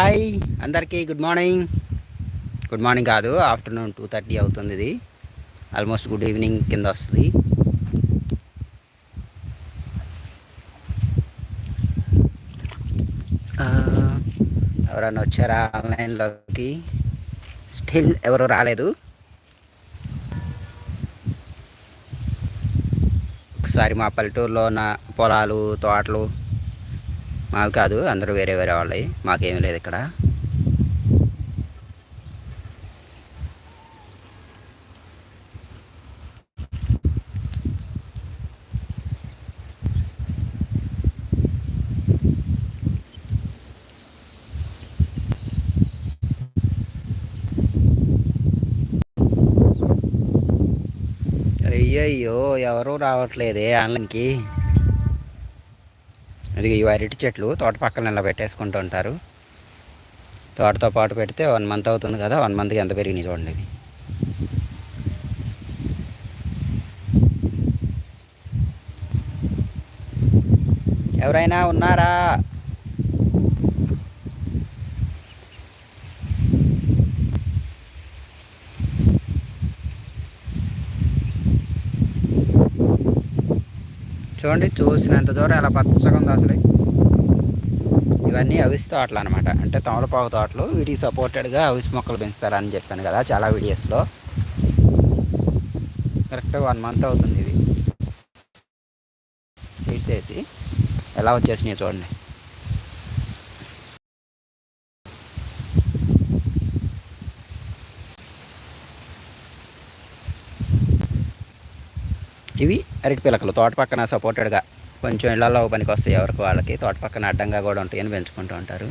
Hi అందరికీ good morning. Good morning కాదు afternoon two thirty అవుతుంది ఇది. ఆల్మోస్ట్ గుడ్ ఈవినింగ్ కింద వస్తుంది. ఎవరైనా వచ్చారా ఆన్లైన్లోకి? స్టిల్ ఎవరు రాలేదు. ఒకసారి మా పల్లెటూరులో ఉన్న పొలాలు తోటలు మావి కాదు అందరూ వేరే వేరే వాళ్ళవి మాకేమీ లేదు ఇక్కడ. అయ్యయ్యో ఎవరూ రావట్లేదే ఆన్లైన్కి. అది ఈ అరటి చెట్లు తోట పక్కన ఇలా పెట్టేసుకుంటూ ఉంటారు. తోటతో పాటు పెడితే వన్ మంత్ అవుతుంది కదా వన్ మంత్కి ఎంత పెరిగినాయి చూడండి ఇవి. ఎవరైనా ఉన్నారా? చూడండి చూసినంత దూరం ఎలా పచ్చగా ఉంది అసలు. ఇవన్నీ అవిసి తోటలు అనమాట అంటే తమలపాకు తోటలు వీటికి సపోర్టెడ్గా అవిసి మొక్కలు పెంచుతారని చెప్పాను కదా చాలా వీడియోస్లో. కరెక్ట్గా వన్ మంత్ అవుతుంది ఇది. సీడ్స్ వేసి ఎలా వచ్చేసినాయి చూడండి. ఇవి అరటి పిలకలు. తోట పక్కన సపోర్టెడ్గా కొంచెం ఇళ్ళలో పనికి వస్తాయి ఎవరికి వాళ్ళకి తోట పక్కన అడ్డంగా కూడా ఉంటాయని పెంచుకుంటూ ఉంటారు.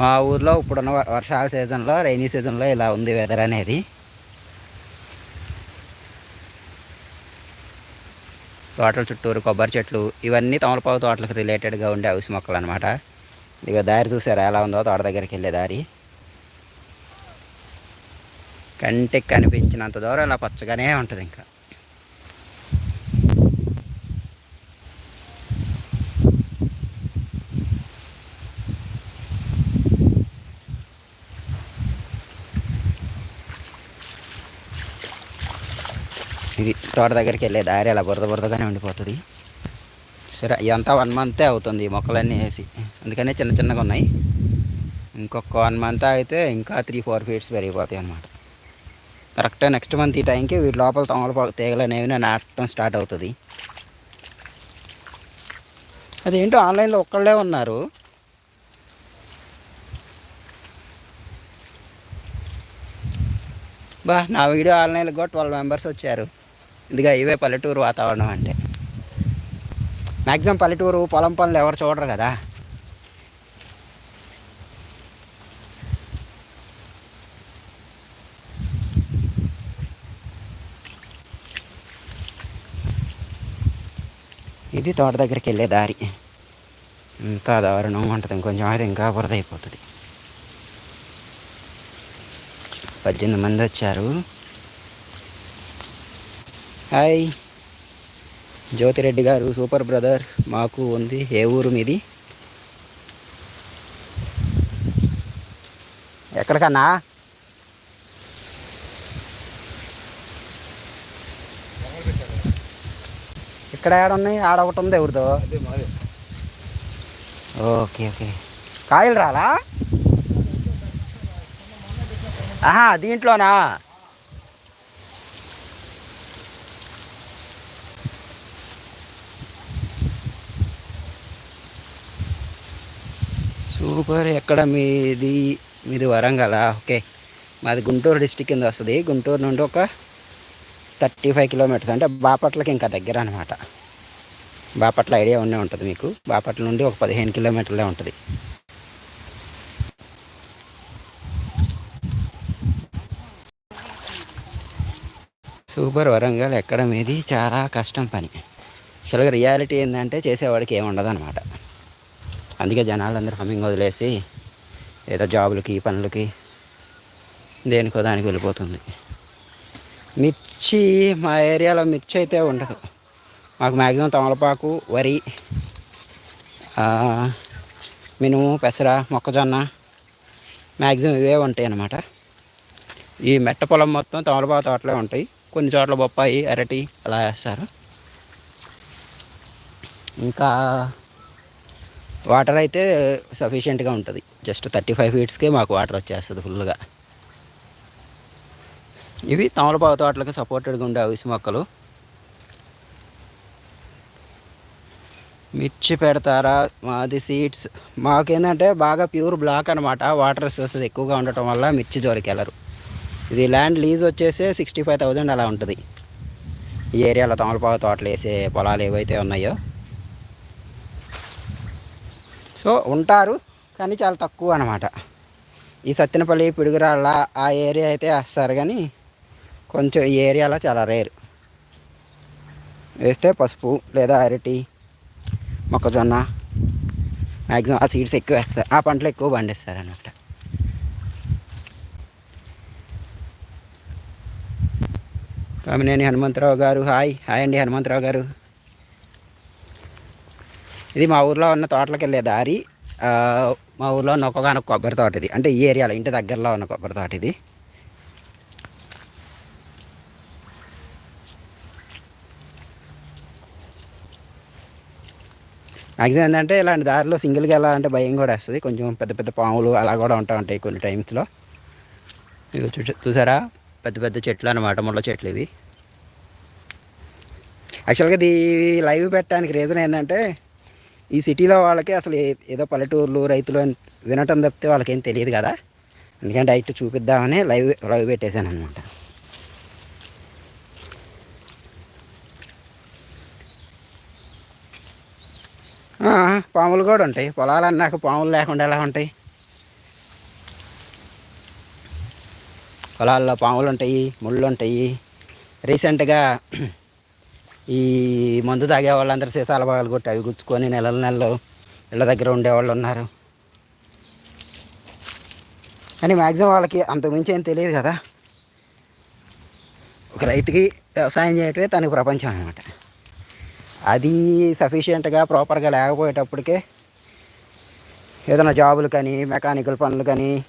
మా ఊర్లో ఇప్పుడున్న వర్షాల సీజన్లో రైనీ సీజన్లో ఇలా ఉంది వెదర్ అనేది. తోటల చుట్టూరు కొబ్బరి చెట్లు ఇవన్నీ తమలపాకు తోటలకు రిలేటెడ్గా ఉండే అవిసి మొక్కలు అనమాట ఇక దారి చూసారా? ఎలా ఉందో తోట దగ్గరికి వెళ్ళే దారి. కంటికి కనిపించినంత దూరం ఇలా పచ్చగానే ఉంటుంది ఇంకా. ఇది తోట దగ్గరికి వెళ్ళే దారి అలా బురద బురదగానే ఉండిపోతుంది. సరే ఇదంతా వన్ మంతే అవుతుంది ఈ మొక్కలన్నీ వేసి. అందుకనే చిన్న చిన్నగా ఉన్నాయి. ఇంకొక వన్ మంత్ అయితే ఇంకా త్రీ ఫోర్ ఫీట్స్ పెరిగిపోతాయి అన్నమాట. కరెక్ట్గా నెక్స్ట్ మంత్ ఈ టైంకి వీటి లోపల తమలపాకు తీగలు అనేవి నాటడం స్టార్ట్ అవుతుంది. అదేంటో ఆన్లైన్లో ఒక్కళ్ళే ఉన్నారు. బా నా వీడియో ఆన్లైన్లో కూడా ట్వెల్వ్ మెంబర్స్ వచ్చారు. ఇదిగా ఇవే పల్లెటూరు వాతావరణం అంటే. మ్యాక్సిమం పల్లెటూరు పొలం పనులు ఎవరు చూడరు కదా. ఇది తోట దగ్గరికి వెళ్ళే దారి. ఇంత దారుణం ఉంటుంది ఇంకొంచెం అయితే ఇంకా బురద అయిపోతుంది. పద్దెనిమిది మంది వచ్చారు. హాయ్. జ్యోతిరెడ్డి గారు సూపర్ బ్రదర్ మాకు ఉంది. ఏ ఊరు మీది? ఎక్కడికన్నా? ఇక్కడ ఆడ ఉన్నాయి? ఆడ ఒకటి ఉంది ఎవరిదో. Okay okay. కాయలు రాలా? ఆహా దీంట్లోనా? సూపర్ ఎక్కడ మీది? మీది వరంగల్. ఓకే. మాది గుంటూరు డిస్టిక్ కింద వస్తుంది. గుంటూరు నుండి ఒక థర్టీ ఫైవ్ కిలోమీటర్స్. అంటే బాపట్లకి ఇంకా దగ్గర అనమాట బాపట్ల ఐడియా ఉండే ఉంటుంది మీకు. బాపట్ల నుండి ఒక పదిహేను కిలోమీటర్లే ఉంటుంది. సూపర్ వరంగల్ ఎక్కడ మీది చాలా కష్టం పని. అసలుగా రియాలిటీ ఏంటంటే చేసేవాడికి ఏమి ఉండదు అనమాట అందుకే జనాలందరూ హమ్మింగ్ వదిలేసి ఏదో జాబులకి పనులకి దేనికో దానికి వెళ్ళిపోతుంది. మిర్చి మా ఏరియాలో మిర్చి అయితే ఉండదు. మాకు మ్యాక్సిమం తమలపాకు వరి మినుము పెసర మొక్కజొన్న మ్యాక్సిమం ఇవే ఉంటాయి అన్నమాట ఈ మెట్ట పొలం మొత్తం తమలపాకు తోటలే ఉంటాయి. కొన్ని చోట్ల బొప్పాయి అరటి అలా వేస్తారు. ఇంకా వాటర్ అయితే సఫిషియెంట్గా ఉంటుంది. జస్ట్ థర్టీ ఫైవ్ ఫీట్స్కే మాకు వాటర్ వచ్చేస్తుంది ఫుల్గా ఇవి తమలపాకు తోటలకు సపోర్టెడ్గా ఉండే అవిసి మొక్కలు. మిర్చి పెడతారా? మాది సీడ్స్ మాకేంటంటే బాగా ప్యూర్ బ్లాక్ అనమాట వాటర్ రిసోర్సెస్ ఎక్కువగా ఉండటం వల్ల మిర్చి జోలికి వెళ్ళరు. ఇది ల్యాండ్ లీజ్ వచ్చేసి సిక్స్టీ ఫైవ్ థౌజండ్ అలా ఉంటుంది. ఈ ఏరియాలో తమలపాకు తోటలు వేసే పొలాలు ఏవైతే ఉన్నాయో. సో ఉంటారు కానీ చాలా తక్కువ అనమాట ఈ సత్తెనపల్లి పిడుగురాళ్ళ ఆ ఏరియా అయితే వేస్తారు కానీ కొంచెం ఈ ఏరియాలో చాలా రేరు. వేస్తే పసుపు లేదా అరటి మొక్కజొన్న మ్యాక్సిమం ఆ సీడ్స్ ఎక్కువ వేస్తారు ఆ పంటలు ఎక్కువ పండిస్తారు అన్నమాట కామినేని హనుమంతరావు గారు హాయ్ హాయ్ అండి హనుమంతరావు గారు. ఇది మా ఊర్లో ఉన్న తోటలకు వెళ్ళే దారి మా ఊర్లో ఉన్న ఒక్కొక్క కొబ్బరి తోట ఇది అంటే ఈ ఏరియాలో ఇంటి దగ్గరలో ఉన్న కొబ్బరి తోట ఇది మ్యాక్సిమం ఏంటంటే ఇలాంటి దారిలో సింగిల్గా వెళ్ళాలంటే భయం కూడా వస్తుంది. కొంచెం పెద్ద పెద్ద పాములు అలా కూడా ఉంటా ఉంటాయి కొన్ని టైమ్స్లో ఇది చూ చూసారా? పెద్ద పెద్ద చెట్లు అనమాట ముళ్ళ చెట్లు ఇవి. యాక్చువల్గా ఇది లైవ్ పెట్టడానికి రీజన్ ఏంటంటే ఈ సిటీలో వాళ్ళకి అసలు ఏదో పల్లెటూర్లు రైతులు వినటం తప్పితే వాళ్ళకేం తెలియదు కదా. అందుకని డైరెక్ట్ చూపిద్దామని లైవ్ లైవ్ పెట్టేశాను అనమాట పాములు కూడా ఉంటాయి. పొలాలు అన్నాక పాములు లేకుండా ఎలా ఉంటాయి? పొలాల్లో పాములు ఉంటాయి ముళ్ళు ఉంటాయి. రీసెంట్గా ఈ మందు తాగే వాళ్ళందరూ సీసాల భాగాలు కొట్టి అవి గుచ్చుకొని నెలల నెలలు ఇళ్ళ దగ్గర ఉండేవాళ్ళు ఉన్నారు. కానీ మ్యాక్సిమం వాళ్ళకి అంతకుమించి ఏం తెలియదు కదా. ఒక రైతుకి వ్యవసాయం చేయటమే తనకు ప్రపంచం అనమాట అది సఫిషియెంట్గా ప్రాపర్గా లేకపోయేటప్పటికే ఏదైనా జాబులు కానీ మెకానికల్ పనులు కానీ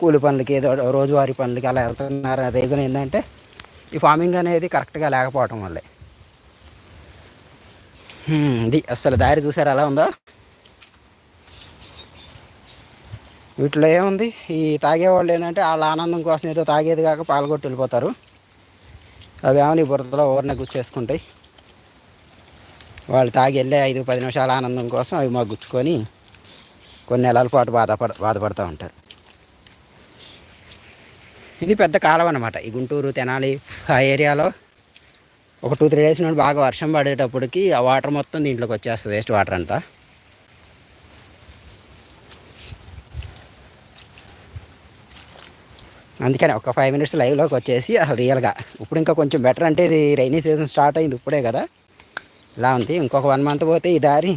కూలి పనులకి ఏదో రోజువారీ పనులకి అలా వెళ్తున్నారు రీజన్ ఏంటంటే ఈ ఫార్మింగ్ అనేది కరెక్ట్గా లేకపోవటం వల్లే. ఇది అసలు దారి చూసారు? ఎలా ఉందో? వీటిలో ఏముంది? ఈ తాగేవాళ్ళు ఏంటంటే వాళ్ళ ఆనందం కోసం ఏదో తాగేది కాక పాల్గొట్టి వెళ్ళిపోతారు. అవి ఏమని బురదలో ఊరినే గుచ్చేసుకుంటాయి. వాళ్ళు తాగి వెళ్ళే ఐదు పది నిమిషాల ఆనందం కోసం అవి మగ్గుచ్చుకొని గుచ్చుకొని కొన్ని నెలల పాటు బాధపడ బాధపడుతూ ఉంటారు. ఇది పెద్ద కాలం అనమాట ఈ గుంటూరు తెనాలి ఆ ఏరియాలో ఒక టూ త్రీ డేస్ నుండి బాగా వర్షం పడేటప్పటికి ఆ వాటర్ మొత్తం దీంట్లోకి వచ్చేస్తుంది వేస్ట్ వాటర్ అంతా. అందుకని ఒక ఫైవ్ మినిట్స్ లైవ్లోకి వచ్చేసి అసలు రియల్గా ఇప్పుడు ఇంకా కొంచెం బెటర్ అంటే ఇది రైనీ సీజన్ స్టార్ట్ అయింది ఇప్పుడే కదా. ఇలా ఉంది. ఇంకొక వన్ మంత్ పోతే ఈ దారి.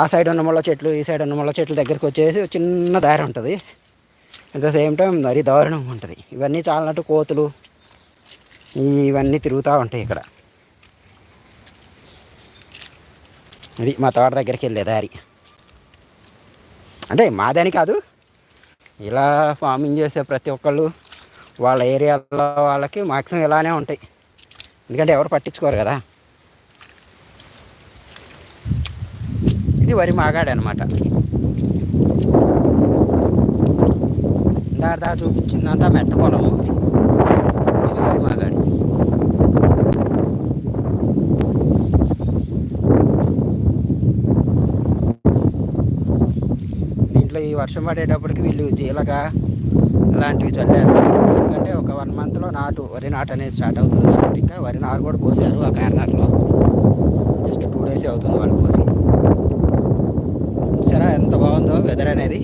ఆ సైడ్ ఉన్న ముళ్ళ చెట్లు ఈ సైడ్ ఉన్న ముళ్ళ చెట్ల దగ్గరికి వచ్చేసి చిన్న దారి ఉంటుంది. అట్ ద సేమ్ టైం మరీ దారుణంగా ఉంటుంది. ఇవన్నీ చాలన్నట్టు కోతులు ఇవన్నీ తిరుగుతూ ఉంటాయి ఇక్కడ. ఇది మా తోట దగ్గరికి వెళ్ళే దారి. అంటే మాదని కాదు ఇలా ఫార్మింగ్ చేసే ప్రతి ఒక్కళ్ళు వాళ్ళ ఏరియాలో వాళ్ళకి మాక్సిమం ఇలానే ఉంటాయి. ఎందుకంటే ఎవరు పట్టించుకోరు కదా. ఇది వరి మాగాడనమాట అనమాట ఇందాక చూపించిందంతా మెట్ట పొలము. ఇది వరి మాగాడి. దీంట్లో ఈ వర్షం పడేటప్పటికి వీళ్ళు జీలక ఇలాంటివి చల్లారు. ఎందుకంటే ఒక వన్ మంత్లో నాటు వరి నాటు అనేది స్టార్ట్ అవుతుంది కాబట్టి ఇంకా వరి నారు కూడా పోసారు ఆ కార్నర్లో జస్ట్ టూ డేస్ అవుతుంది వాళ్ళు పోసి. చూసారా ఎంత బాగుందో వెదర్ అనేది.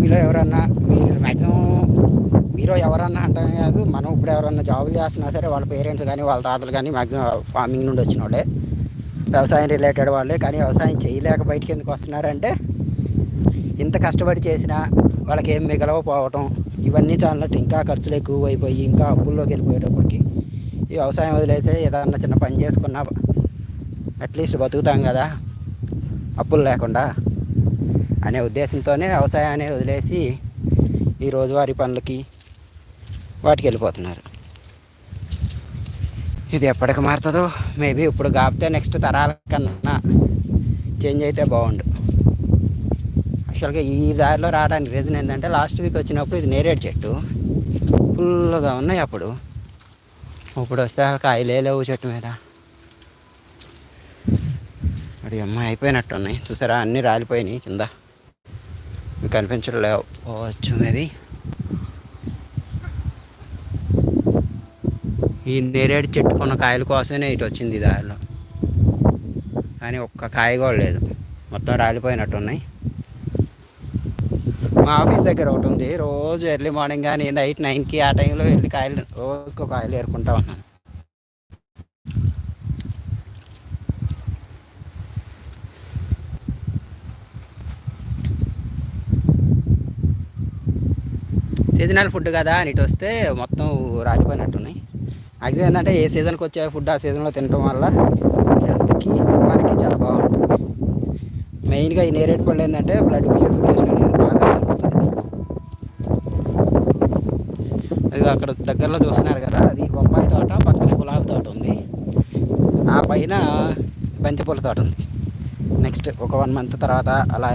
మీలో ఎవరన్నా మీరు మ్యాక్సిమం మీరు ఎవరన్నా అంటే కాదు మనం ఇప్పుడు ఎవరన్నా జాబులు చేస్తున్నా సరే వాళ్ళ పేరెంట్స్ కానీ వాళ్ళ తాతలు కానీ మ్యాక్సిమం ఫార్మింగ్ నుండి వచ్చిన వాళ్ళే వ్యవసాయం రిలేటెడ్ వాళ్ళే కానీ వ్యవసాయం చేయలేక బయటికి ఎందుకు వస్తున్నారంటే ఇంత కష్టపడి చేసినా వాళ్ళకి ఏం మిగలవపోవటం ఇవన్నీ చాలినట్టు ఇంకా ఖర్చులు ఎక్కువ అయిపోయి ఇంకా అప్పుల్లోకి వెళ్ళిపోయేటప్పటికి ఈ వ్యవసాయం వదిలేస్తే ఏదన్నా చిన్న పని చేసుకున్నా అట్లీస్ట్ బతుకుతాం కదా అప్పులు లేకుండా అనే ఉద్దేశంతోనే వ్యవసాయాన్ని వదిలేసి ఈ రోజువారీ పనులకి వాటికి వెళ్ళిపోతున్నారు. ఇది ఎప్పటికి మారుతుందో మేబీ ఇప్పుడు కాపితే నెక్స్ట్ తరాల కన్నా చేంజ్ అయితే బాగుండు. యాక్చువల్గా ఈ దారిలో రావడానికి రీజన్ ఏంటంటే లాస్ట్ వీక్ వచ్చినప్పుడు ఇది నేరేడు చెట్టు. ఫుల్గా ఉన్నాయి అప్పుడు. ఇప్పుడు వస్తే కాయలే లేవు చెట్టు మీద. అడి అమ్మాయి అయిపోయినట్టు ఉన్నాయి చూసారా? అన్నీ రాలిపోయినాయి కింద. మీకు కనిపించడం లేవచ్చు మేబీ. ఈ నేరేడు చెట్టుకున్న కాయల కోసమే ఇటు వచ్చింది ఈ దారిలో. కానీ ఒక్క కాయ కూడా లేదు. మొత్తం రాలిపోయినట్టు ఉన్నాయి మా ఆఫీస్ దగ్గర ఒకటి ఉంది. రోజు ఎర్లీ మార్నింగ్ కానీ నైట్ నైన్కి ఆ టైంలో వెళ్ళి కాయలు రోజుకు కాయలు ఏరుకుంటా ఉన్నాను. సీజనల్ ఫుడ్ కదా అని ఇటు వస్తే మొత్తం రాలిపోయినట్టున్నాయి. యాక్చువల్ ఏంటంటే ఏ సీజన్కి వచ్చే ఫుడ్ ఆ సీజన్లో తినడం వల్ల హెల్త్కి మనకి చాలా బాగుంటుంది. మెయిన్గా ఈ నేరేడు పళ్ళు ఏంటంటే బ్లడ్ ప్యూరిఫికేషన్ అనేది బాగా జరుగుతుంది అది అక్కడ దగ్గరలో చూస్తున్నారు కదా అది బొప్పాయి తోట పక్కన గులాబీ తోట ఉంది. ఆ పైన బంతిపూల తోట ఉంది. నెక్స్ట్ ఒక వన్ మంత్ తర్వాత అలా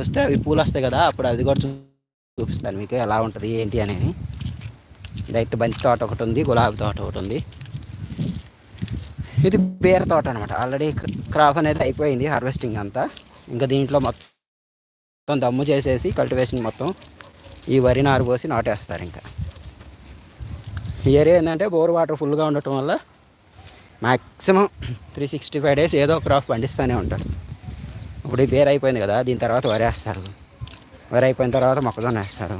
వస్తే అవి పూలు వస్తాయి కదా అప్పుడు అది కూడా చూపిస్తాను మీకు ఎలా ఉంటుంది ఏంటి అనేది. డైరెక్ట్ బంతి తోట ఒకటి ఉంది గులాబీ తోట ఒకటి ఉంది. ఇది బీర తోట అనమాట ఆల్రెడీ క్రాప్ అనేది అయిపోయింది హార్వెస్టింగ్ అంతా. ఇంకా దీంట్లో మొత్తం దమ్ము చేసేసి కల్టివేషన్ మొత్తం ఈ వరి నారు పోసి నాటేస్తారు ఇంకా. ఈ ఏరియా ఏంటంటే బోర్ వాటర్ ఫుల్గా ఉండటం వల్ల maximum three sixty five days ఏదో క్రాప్ పండిస్తూనే ఉంటారు. ఇప్పుడు ఈ బేర్ అయిపోయింది కదా దీని తర్వాత వరేస్తారు. వేస్తారు వరి అయిపోయిన తర్వాత మొక్కజొన్న వేస్తారు.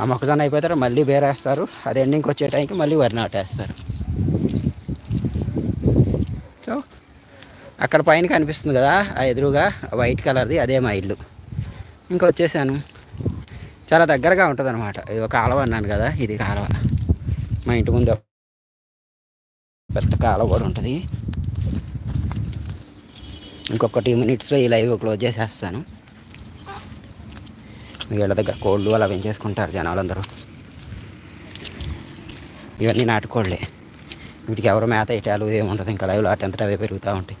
ఆ మొక్కజొన్న అయిపోయిన తర్వాత మళ్ళీ బేరేస్తారు అది ఎండింగ్కి వచ్చే టైంకి మళ్ళీ వరి నాటేస్తారు సో అక్కడ పైన కనిపిస్తుంది కదా ఆ ఎదురుగా వైట్ కలర్ది అదే మా ఇల్లు. ఇంకా వచ్చేసాను చాలా దగ్గరగా ఉంటుంది అనమాట ఇది ఒక కాలువ అన్నాను కదా ఇది కాలువ. మా ఇంటి ముందు పెద్ద కాలువ కూడా ఉంటుంది. ఇంకొక టూ మినిట్స్లో ఈ లైవ్ క్లోజ్ చేసేస్తాను. వీళ్ళ దగ్గర కోళ్ళు అలా పెంచేసుకుంటారు జనాలందరూ. ఇవన్నీ నాటుకోళ్ళే వీటికి ఎవరు మేత ఇటాలు ఏముంటుంది ఇంకా లైవ్లో అటెంతట అవే పెరుగుతూ ఉంటాయి.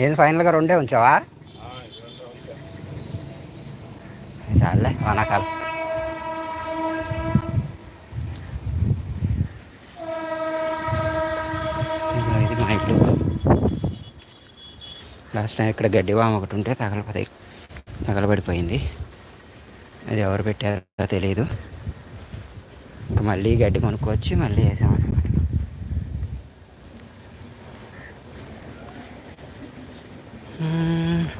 ఏది ఫైనల్గా రెండే ఉంచావా? చాలే వానాకాలం. ఇది మా ఇల్లు. లాస్ట్ టైం ఇక్కడ గడ్డి వామ ఒకటి ఉంటే తగలపడి తగలబడిపోయింది. అది ఎవరు పెట్టారో తెలియదు ఇంకా మళ్ళీ గడ్డి కొనుక్కొచ్చి మళ్ళీ వేసామన్నమాట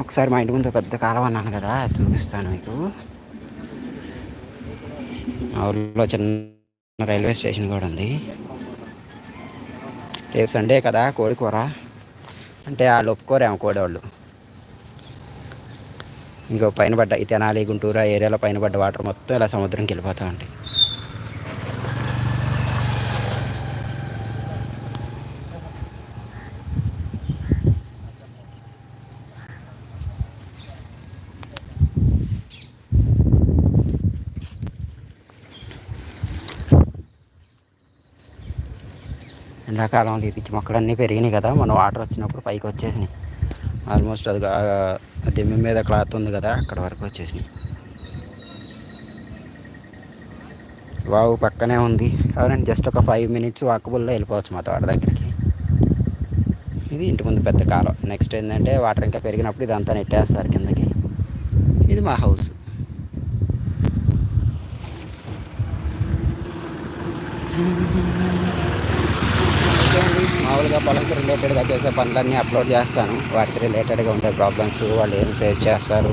ఒకసారి మా ఇంటి ముందు పెద్ద కాలం అన్నాను కదా చూపిస్తాను మీకు. మా ఊళ్ళో చిన్న రైల్వే స్టేషన్ కూడా ఉంది. రేపు సండే కదా కోడి కూర. అంటే వాళ్ళు ఒప్పుకోరేమో కోడి వాళ్ళు ఇంకో పైన పడ్డ ఈ తెనాలి గుంటూరు ఆ ఏరియాలో పైన పడ్డ వాటర్ మొత్తం ఇలా సముద్రంకి వెళ్ళిపోతూ ఉంటాయి. ఎండాకాలం ఈ మొక్కలు అన్నీ పెరిగినాయి కదా. మనం వాటర్ వచ్చినప్పుడు పైకి వచ్చేసినాయి. ఆల్మోస్ట్ అది దిమ్మి మీద క్లాత్ ఉంది కదా అక్కడ వరకు వచ్చేసినాయి. వావు పక్కనే ఉంది. అవునండి జస్ట్ ఒక ఫైవ్ మినిట్స్ వాకబుల్లో వెళ్ళిపోవచ్చు మా తోట దగ్గరికి. ఇది ఇంటి ముందు పెద్ద కాలం. నెక్స్ట్ ఏంటంటే వాటర్ ఇంకా పెరిగినప్పుడు ఇదంతా నెట్టేస్తారు కిందకి. ఇది మా హౌస్. Mm-hmm. మామూలుగా పొలంకి రిలేటెడ్గా చేసే పనులన్నీ అప్లోడ్ చేస్తాను. వాటికి రిలేటెడ్గా ఉండే ప్రాబ్లమ్స్ వాళ్ళు ఏం ఫేస్ చేస్తారు.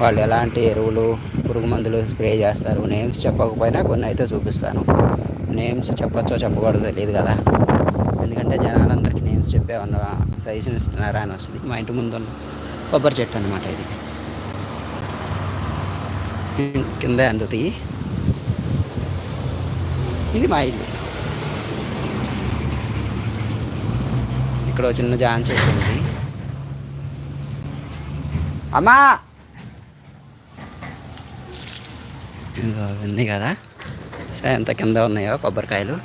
వాళ్ళు ఎలాంటి ఎరువులు పురుగు మందులు స్ప్రే చేస్తారు. నేమ్స్ చెప్పకపోయినా కొన్ని అయితే చూపిస్తాను. నేమ్స్ చెప్పచ్చో చెప్పకూడదు తెలియదు కదా. ఎందుకంటే జనాలందరికీ నేమ్స్ చెప్పేవన్న సజెషన్ ఇస్తున్నారా అని వస్తుంది. మా ఇంటి ముందు ఉన్న కొబ్బరి చెట్టు అనమాట ఇది. కింద అందుతాయి ఇది మా ఇల్లు. ఇక్కడ ఒక చిన్న జాన్ చెట్టు ఉంది అమ్మా! ఇది ఉంది కదా. సో ఎంత కింద ఉన్నాయో కొబ్బరికాయలు.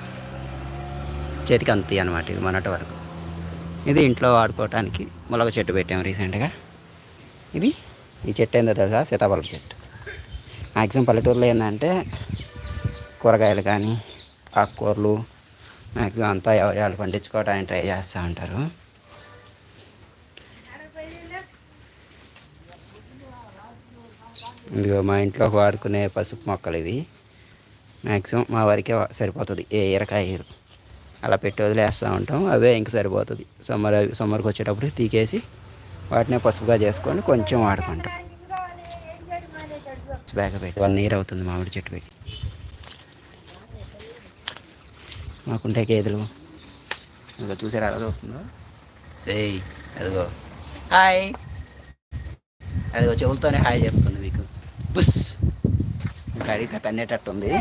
చేతికి అంతాయి అనమాట ఇది మొన్నటి వరకు. ఇది ఇంట్లో వాడుకోవటానికి మొలక చెట్టు పెట్టాము రీసెంట్గా. ఇది ఈ చెట్టు ఏందో తెలుసా? సీతాఫలం చెట్టు. మ్యాక్సిమం పల్లెటూరులో ఏంటంటే కూరగాయలు కానీ ఆకుకూరలు మ్యాక్సిమం అంతా ఎవరి వాళ్ళు పండించుకోవడానికి ట్రై చేస్తూ ఉంటారు. ఇదిగో మా ఇంట్లో వాడుకునే పసుపు మొక్కలు ఇవి. మ్యాక్సిమం మా వరకే సరిపోతుంది ఏ ఈరకాయ ఈరు అలా పెట్టి వదిలేస్తూ ఉంటాం అవే ఇంక సరిపోతుంది. సమ్మర్ అవి సమ్మర్కి వచ్చేటప్పుడు తీకేసి వాటినే పసుపుగా చేసుకొని కొంచెం వాడుకుంటాం. బ్యాగ్ పెట్టి. వన్ ఇయర్ అవుతుంది మామిడి చెట్టు పెట్టి. మాకుంటే గేదెలు. ఇంకా చూసారు అలా చూస్తుందో? ఏయ్ అదిగో. హాయ్. అదిగో చెవులతోనే హాయ్ చెప్తుంది మీకు. బుస్ ఇంకా అడిగితే కన్నేటట్టుంది